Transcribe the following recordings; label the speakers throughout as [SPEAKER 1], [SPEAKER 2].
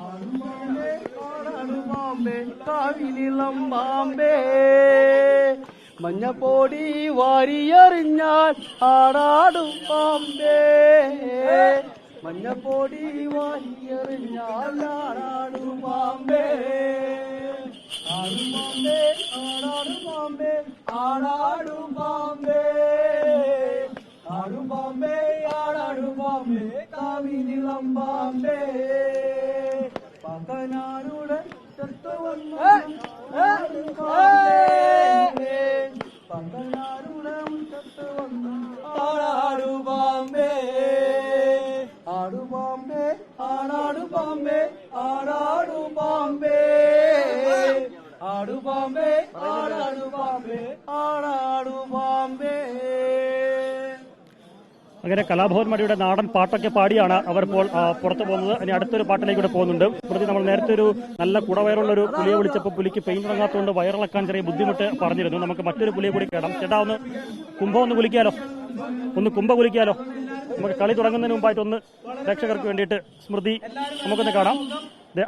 [SPEAKER 1] ആടുമാമ്പേ വാരിയറിഞ്ഞാൽ കാവിനിളം പാമ്പേ മഞ്ഞപ്പൊടി വാരിയെറിഞ്ഞാൽ ആടാടും പാമ്പേ മഞ്ഞപ്പൊടി വാരിയെറിഞ്ഞാൽ ആടാടും പാമ്പേ ആടുമാമ്പേ ആടാടുമാമ്പേ ആടാടും പാമ്പേ ആടുപാമ്പേ ആടാടുപാമ്പേ കാവിനിളം പാമ്പേ பங்கனாருடன் பங்கனாருடன் ஆடாடு பாம்பே ஆடு பாம்பே ஆடாடு பாம்பே ஆடாடு பாம்பே ஆடு பாம்பே ஆடாடு பாம்பே ஆடாடு பாம்பே
[SPEAKER 2] അങ്ങനെ കലാഭവൻ മണിയുടെ നാടൻ പാട്ടൊക്കെ പാടിയാണ് അവർ ഇപ്പോൾ പുറത്തു പോകുന്നത്. ഇനി അടുത്തൊരു പാട്ടിലേക്ക് കൂടെ പോകുന്നുണ്ട്. പ്രതി നമ്മൾ നേരത്തെ ഒരു നല്ല കുടവയറുള്ള ഒരു പുലിയെ വിളിച്ചപ്പോൾ പുലിക്ക് പെയിന്റ് ഇറങ്ങാത്തതുകൊണ്ട് വയറിളക്കാൻ ചെറിയ ബുദ്ധിമുട്ട് പറഞ്ഞിരുന്നു. നമുക്ക് മറ്റൊരു പുലിയെ കൂടി കേടാം. ചേട്ടാ ഒന്ന് കുംഭം ഒന്ന് കുലിക്കാലോ? ഒന്ന് കുംഭ കുലിക്കാലോ? നമുക്ക് കളി തുടങ്ങുന്നതിന് മുമ്പായിട്ട് ഒന്ന് പ്രേക്ഷകർക്ക് വേണ്ടിയിട്ട് സ്മൃതി നമുക്കൊന്ന് കാണാം.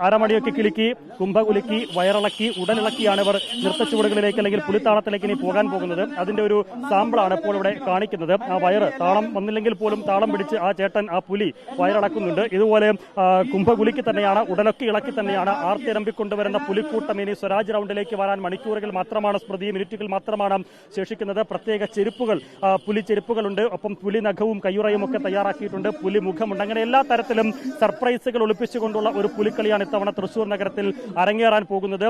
[SPEAKER 2] അരമടിയൊക്കെ കിളുക്കി കുംഭ കുലുക്കി വയറിളക്കി ഉടലിളക്കിയാണ് ഇവർ നൃത്തച്ചുവടുകളിലേക്ക് അല്ലെങ്കിൽ പുലിത്താളത്തിലേക്ക് ഇനി പോകാൻ പോകുന്നത്. അതിന്റെ ഒരു സാമ്പിളാണ് ഇപ്പോൾ ഇവിടെ കാണിക്കുന്നത്. ആ വയറ് താളം വന്നില്ലെങ്കിൽ പോലും താളം പിടിച്ച് ആ ചേട്ടൻ ആ പുലി വയറിളക്കുന്നുണ്ട്. ഇതുപോലെ കുംഭ കുലുക്കി തന്നെയാണ് ഉടലൊക്കെ ഇളക്കി തന്നെയാണ് ആർത്തിരമ്പിക്കൊണ്ടുവരുന്ന പുലിക്കൂട്ടം ഇനി സ്വരാജ് റൗണ്ടിലേക്ക് വരാൻ മണിക്കൂറുകൾ മാത്രമാണ് സ്മൃതി മിനിറ്റുകൾ മാത്രമാണ് ശേഷിക്കുന്നത്. പ്രത്യേക ചെരുപ്പുകൾ പുലി ചെരുപ്പുകളുണ്ട്. ഒപ്പം പുലി നഖവും കയ്യുറയും ഒക്കെ തയ്യാറാക്കിയിട്ടുണ്ട്. പുലി മുഖമുണ്ട്. അങ്ങനെ എല്ലാ തരത്തിലും സർപ്രൈസുകൾ ഒളിപ്പിച്ചുകൊണ്ടുള്ള ഒരു പുലിക്കളിയാണ് ഇത്തവണ തൃശൂർ നഗരത്തിൽ അരങ്ങേറാൻ പോകുന്നത്.